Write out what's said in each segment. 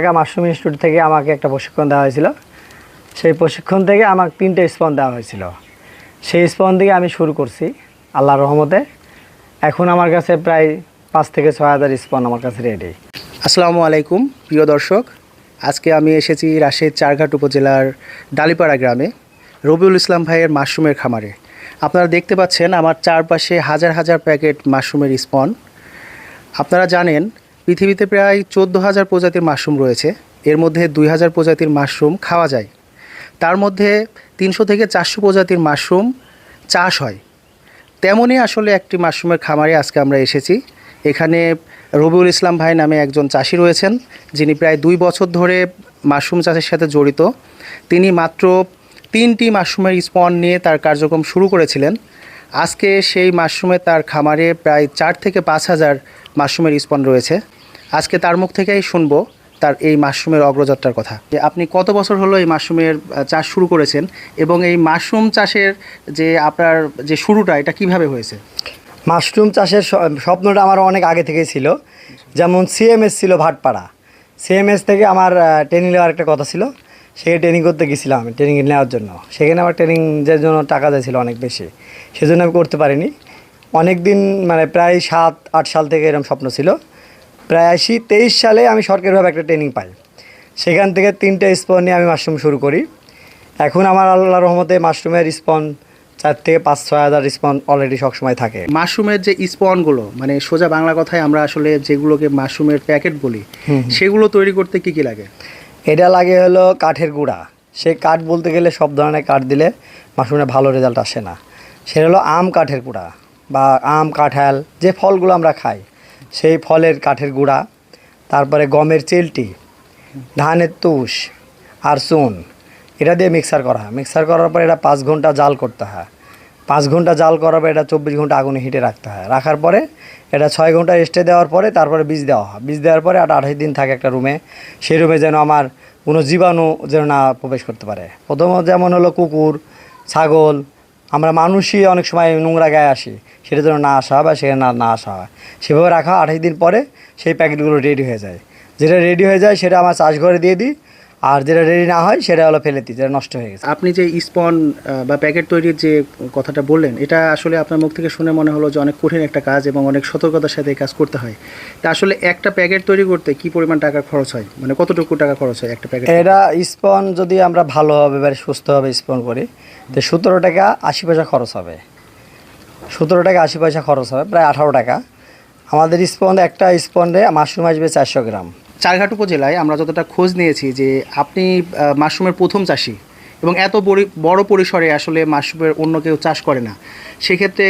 Dhaka mushroom institute থেকে আমাকে একটা প্রশিক্ষণ দেওয়া হয়েছিল। সেই প্রশিক্ষণ থেকে আমাকে তিনটে স্পন দেওয়া হয়েছিল। সেই স্পন থেকে আমি শুরু করছি আল্লাহর রহমতে। এখন আমার কাছে প্রায় পাঁচ থেকে ছয় হাজার স্পন আমার কাছে রেডি আসসালামু আলাইকুম, প্রিয় দর্শক। আজকে আমি এসেছি রাজশাহীর চারঘাট উপজেলার ডালিপাড়া গ্রামে, রবিউল ইসলাম ভাইয়ের মাশরুমের খামারে। আপনারা দেখতে পাচ্ছেন আমার চারপাশে হাজার হাজার প্যাকেট মাশরুমের স্পন। আপনারা জানেন পৃথিবীতে প্রায় চোদ্দ হাজার প্রজাতির মাশরুম রয়েছে। এর মধ্যে দুই হাজার প্রজাতির মাশরুম খাওয়া যায়। তার মধ্যে তিনশো থেকে চারশো প্রজাতির মাশরুম চাষ হয়। তেমনই আসলে একটি মাশরুমের খামারে আজকে আমরা এসেছি। এখানে রবিউল ইসলাম ভাই নামে একজন চাষি রয়েছেন, যিনি প্রায় দুই বছর ধরে মাশরুম চাষের সাথে জড়িত। তিনি মাত্র তিনটি মাশরুমের স্পন নিয়ে তার কার্যক্রম শুরু করেছিলেন। আজকে সেই মাশরুমে তার খামারে প্রায় চার থেকে পাঁচ হাজার মাশরুমের স্পন রয়েছে। আজকে তার মুখ থেকেই শুনব তার এই মাশরুমের অগ্রযাত্রার কথা। যে আপনি কত বছর হলো এই মাশরুমের চাষ শুরু করেছেন এবং এই মাশরুম চাষের যে আপনার যে শুরুটা, এটা কীভাবে হয়েছে? মাশরুম চাষের স্বপ্নটা আমার অনেক আগে থেকেই ছিল। যেমন সিএমএস ছিল ভাটপাড়া। সিএমএস থেকে আমার ট্রেনিং নেওয়ার একটা কথা ছিল। সেখানে ট্রেনিং করতে গেছিলাম আমি ট্রেনিং নেওয়ার জন্য। সেখানে আমার ট্রেনিংয়ের জন্য টাকা চাইছিল অনেক বেশি। সেজন্য আমি করতে পারিনি। অনেক দিন মানে প্রায় সাত আট সাল থেকে এরকম স্বপ্ন ছিল। প্রায় আশি তেইশ সালে আমি সরকারিভাবে একটা ট্রেনিং পাই। সেখান থেকে তিনটে স্পন নিয়ে আমি মাশরুম শুরু করি। এখন আমার আল্লাহ রহমতে মাশরুমের স্পন চার থেকে পাঁচ ছয় হাজার স্পন অলরেডি সবসময় থাকে। মাশরুমের যে স্পনগুলো মানে সোজা বাংলা কথায় আমরা আসলে যেগুলোকে মাশরুমের প্যাকেট বলি সেগুলো তৈরি করতে কি কি লাগে? এটা লাগে হলো কাঠের গুঁড়া। সে কাঠ বলতে গেলে সব ধরনের কাঠ দিলে মাশরুমের ভালো রেজাল্ট আসে না। সেটা হলো আম কাঠের গুঁড়া বা আম, কাঁঠাল, যে ফলগুলো আমরা খাই, সেই ফলের কাঠের গুঁড়া, তারপরে গমের চেলটি, ধানের তুষ, আর চুন, এটা দিয়ে মিক্সার করা হয়। মিক্সার করার পর এটা পাঁচ ঘণ্টা জাল করতে হয়। পাঁচ ঘণ্টা জাল পর এটা চব্বিশ ঘণ্টা আগুনে হিটে রাখতে হয়। রাখার পরে এটা ছয় ঘণ্টা রেস্টে দেওয়ার পরে তারপরে বীজ দেওয়া হয়। বীজ দেওয়ার পরে আট আঠাশ দিন থাকে একটা রুমে। সেই রুমে যেন আমার কোনো জীবাণু যেন না প্রবেশ করতে পারে। প্রথমত যেমন হলো কুকুর, ছাগল, আমরা মানুষই অনেক সময় নোংরা গায়ে আসি। সেটা যেন না আসা হয় বা সেখানে না না আসা হয়। সেভাবে রাখা আঠাশ দিন পরে সেই প্যাকেটগুলো রেডি হয়ে যায়। যেটা রেডি হয়ে যায় সেটা আমার চাষ ঘরে দিয়ে দিই। আর যেটা রেডি না হয় সেটা হলো ফেলে দিই যেটা নষ্ট হয়ে গেছে। আপনি যে স্পন বা প্যাকেট তৈরির যে কথাটা বললেন এটা আসলে আপনার মুখ থেকে শুনে মনে হলো যে অনেক কঠিন একটা কাজ এবং অনেক সতর্কতার সাথে এই কাজ করতে হয়। তা আসলে একটা প্যাকেট তৈরি করতে কি পরিমাণ টাকা খরচ হয়? মানে কতটুকু টাকা খরচ হয় একটা প্যাকেট এটা স্পন যদি আমরা ভালোভাবে এবার সুস্থভাবে স্পন করি তো সতেরো টাকা আশি পয়সা খরচ হবে। সতেরো টাকা আশি পয়সা খরচ হবে প্রায় আঠারো টাকা। আমাদের স্পন একটা স্পন্ডে মাশরুম আসবে চারশো গ্রাম। চারঘাট উপজেলায় আমরা যতটা খোঁজ নিয়েছি যে আপনি মাশরুমের প্রথম চাষি এবং এত বড়ি- পরিসরে আসলে মাশরুমের অন্য কেউ চাষ করে না। সেক্ষেত্রে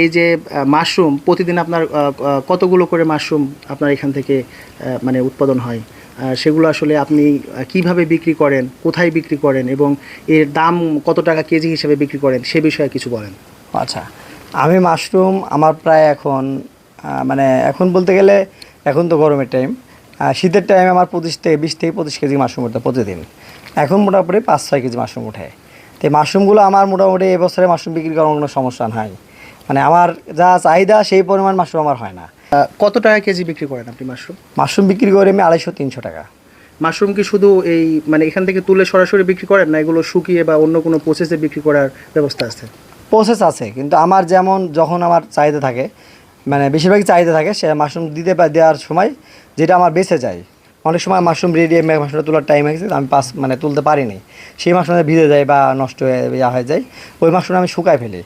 এই যে মাশরুম, প্রতিদিন আপনার কতগুলো করে মাশরুম আপনার এখান থেকে মানে উৎপাদন হয়? সেগুলো আসলে আপনি কীভাবে বিক্রি করেন, কোথায় বিক্রি করেন এবং এর দাম কত টাকা কেজি হিসেবে বিক্রি করেন, সে বিষয়ে কিছু বলেন। আচ্ছা আমি মাশরুম আমার প্রায় এখন মানে এখন বলতে গেলে এখন তো গরমের টাইম শীতের টাইমে আমার পঁচিশ থেকে বিশ থেকে পঁচিশ কেজি মাশরুম উঠতো প্রতিদিন। এখন মোটামুটি পাঁচ ছয় কেজি মাশরুম ওঠে তো মাশরুমগুলো আমার মোটামুটি এবছরে মাশরুম বিক্রি করার কোনো সমস্যা নাই। মানে আমার যা চাহিদা সেই পরিমাণ মাশরুম আমার হয় না। কত টাকা কেজি বিক্রি করেন আপনি মাশরুম? মাশরুম বিক্রি করে আমি আড়াইশো তিনশো টাকা। মাশরুম কি শুধু এই মানে এখান থেকে তুলে সরাসরি বিক্রি করেন না এগুলো শুকিয়ে বা অন্য কোনো প্রসেসে বিক্রি করার ব্যবস্থা আছে? প্রসেস আছে কিন্তু আমার যেমন যখন আমার চাহিদা থাকে মানে বেশিরভাগই চাহিদা থাকে, সে মাশরুম দিতে দেওয়ার সময় যেটা আমার বেঁচে যায়। অনেক সময় মাশরুম রেডি মাশরুমটা তোলার টাইম হয়েছে আমি পাস মানে তুলতে পারিনি সেই মাশরুমটা ভিজে যায় বা নষ্ট হয়ে ইয়া হয়ে যায়, ওই মাশরুমটা আমি শুকায় ফেলি।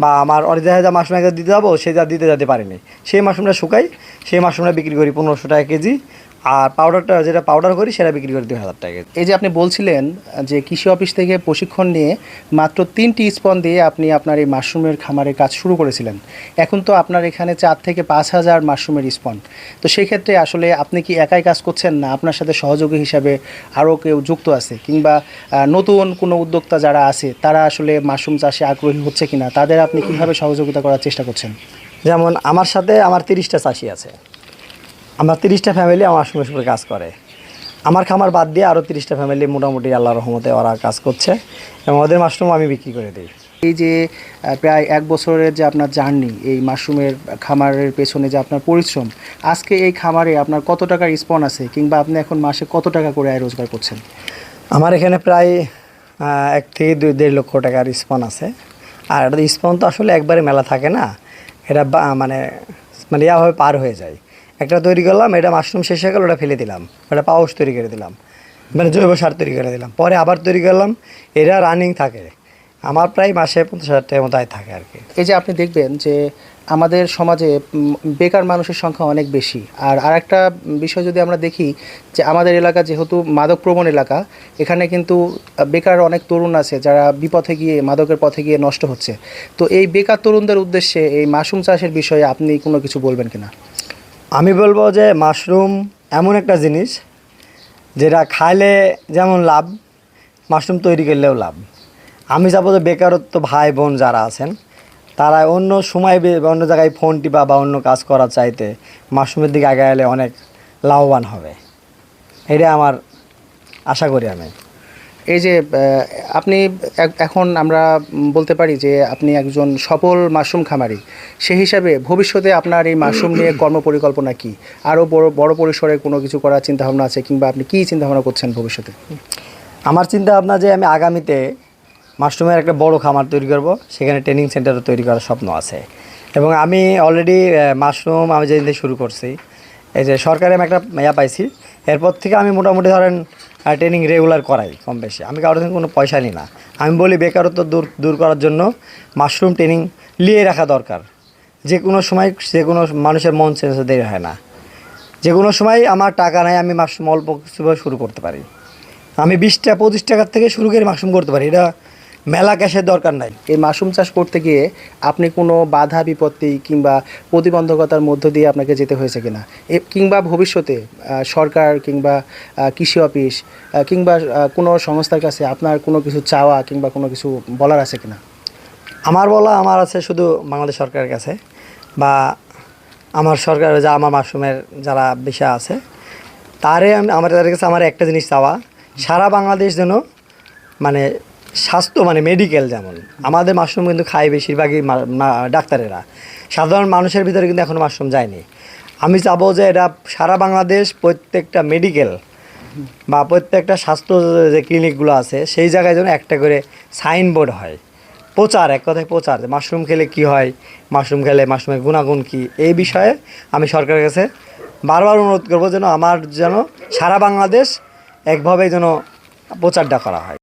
বা আমার অরিজিনাল যা মাশরুম একদম দিতে যাব, সে যা দিতে যেতে পারিনি সেই মাশরুমটা শুকাই, সেই মাশরুমটা বিক্রি করি পনেরোশো টাকা কেজি আর পাউডারটা যেটা পাউডার করি, সেটা বিক্রি করি দুই হাজার টাকা। এই যে আপনি বলছিলেন যে কৃষি অফিস থেকে প্রশিক্ষণ নিয়ে মাত্র তিনটি স্পন দিয়ে আপনি আপনার এই মাশরুমের খামারের কাজ শুরু করেছিলেন। এখন তো আপনার এখানে চার থেকে পাঁচ হাজার মাশরুমের স্পন। তো সেক্ষেত্রে আসলে আপনি কি একাই কাজ করছেন না আপনার সাথে সহযোগী হিসাবে আরও কেউ যুক্ত আছে? কিংবা নতুন কোনো উদ্যোক্তা যারা আছে, তারা আসলে মাশরুম চাষে আগ্রহী হচ্ছে কিনা? তাদের আপনি কীভাবে সহযোগিতা করার চেষ্টা করছেন? যেমন আমার সাথে আমার তিরিশটা চাষি আছে। আমার তিরিশটা ফ্যামিলি আমার সঙ্গে কাজ করে। আমার খামার বাদ দিয়ে আরও তিরিশটা ফ্যামিলি মোটামুটি আল্লাহ রহমতে ওরা কাজ করছে এবং ওদের মাশরুম আমি বিক্রি করে দিই। এই যে প্রায় এক বছরের যে আপনার জার্নি এই মাশরুমের খামারের পেছনে যে আপনার পরিশ্রম আজকে এই খামারে আপনার কত টাকার স্পন আছে কিংবা আপনি এখন মাসে কত টাকা করে আয় রোজগার করছেন? আমার এখানে প্রায় এক থেকে দুই দেড় লক্ষ টাকার স্পন আছে। আর স্পন তো আসলে একবারে মেলা থাকে না। এটা মানে মানে ইয়াভাবে পার হয়ে যায়। একটা তৈরি করলাম, এটা মাশরুম শেষ হয়ে গেল, ওটা ফেলে দিলাম। ওটা পাউস তৈরি করে দিলাম। মানে জৈব সার তৈরি করে দিলাম। পরে আবার তৈরি করলাম এটা রানিং থাকে। আমার প্রায় মাসে পঞ্চাশ হাজার টাকার মতো আয় থাকে আর কি। এই যে আপনি দেখবেন যে আমাদের সমাজে বেকার মানুষের সংখ্যা অনেক বেশি। আর আরেকটা বিষয় যদি আমরা দেখি যে আমাদের এলাকা যেহেতু মাদক প্রবণ এলাকা, এখানে কিন্তু বেকার অনেক তরুণ আছে যারা বিপথে গিয়ে, মাদকের পথে গিয়ে নষ্ট হচ্ছে। তো এই বেকার তরুণদের উদ্দেশ্যে এই মাশরুম চাষের বিষয়ে আপনি কোনো কিছু বলবেন কিনা? আমি বলব যে মাশরুম এমন একটা জিনিস যেটা খাইলে যেমন লাভ, মাশরুম তৈরি করলেও লাভ। আমি যাব যে বেকারত্ব ভাই বোন যারা আছেন, তারা অন্য সময় অন্য জায়গায় ফোন টিপা বা অন্য কাজ করার চাইতে মাশরুমের দিকে আগে এলে অনেক লাভবান হবে। এটা আমার আশা করি আমি। এই যে আপনি এখন আমরা বলতে পারি যে আপনি একজন সফল মাশরুম খামারি। সেই হিসাবে ভবিষ্যতে আপনার এই মাশরুম নিয়ে কর্মপরিকল্পনা কি? আরও বড় বড় পরিসরে কোনো কিছু করার চিন্তাভাবনা আছে কিংবা আপনি কী চিন্তাভাবনা করছেন ভবিষ্যতে? আমার চিন্তা ভাবনা যে আমি আগামীতে মাশরুমের একটা বড় খামার তৈরি করব, সেখানে ট্রেনিং সেন্টারও তৈরি করার স্বপ্ন আছে। এবং আমি অলরেডি মাশরুম আমি যেদিন শুরু করছি, এই যে সরকারি আমি একটা ইয়া পাইছি, এরপর থেকে আমি মোটামুটি ধরেন ট্রেনিং রেগুলার করাই কম বেশি। আমি কারোর থেকে কোনো পয়সা নিই না। আমি বলি বেকারত্ব দূর দূর করার জন্য মাশরুম ট্রেনিং নিয়ে রাখা দরকার। যে কোনো সময়, যে কোনো মানুষের মন চেঞ্জ দেরি হয় না। যে কোনো সময় আমার টাকা নাই, আমি মাশরুম অল্প কিছু শুরু করতে পারি। আমি বিশটা পঁচিশ টাকার থেকে শুরু করে মাশরুম করতে পারি। এটা মেলা ক্যাশের দরকার নাই। এই মাশরুম চাষ করতে গিয়ে আপনি কোনো বাধা, বিপত্তি কিংবা প্রতিবন্ধকতার মধ্য দিয়ে আপনাকে যেতে হয়েছে কিনা? কিংবা ভবিষ্যতে সরকার কিংবা কৃষি অফিস কিংবা কোনো সংস্থার কাছে আপনার কোনো কিছু চাওয়া কিংবা কোনো কিছু বলার আছে কিনা? আমার বলা, আমার আছে শুধু বাংলাদেশ সরকারের কাছে বা আমার সরকার যা আমার মাশরুমের যারা বিষয় আছে, তারে আমি- আমার তাদের কাছে আমার একটা জিনিস চাওয়া, সারা বাংলাদেশ যেন মানে স্বাস্থ্য মানে মেডিকেল যেমন। আমাদের মাশরুম কিন্তু খায় বেশিরভাগই ডাক্তারেরা। সাধারণ মানুষের ভিতরে কিন্তু এখনও মাশরুম যায়নি। আমি চাবো যে এটা সারা বাংলাদেশ প্রত্যেকটা মেডিকেল বা প্রত্যেকটা স্বাস্থ্য যে ক্লিনিকগুলো আছে, সেই জায়গায় যেন একটা করে সাইনবোর্ড হয়। প্রচার, এক কথায় প্রচার। মাশরুম খেলে কি হয়? মাশরুম খেলে মাশরুমের গুণাগুণ কী? এই বিষয়ে আমি সরকারের কাছে বারবার অনুরোধ করব যেন আমার যেন সারা বাংলাদেশ একভাবে যেন প্রচারটা করা হয়।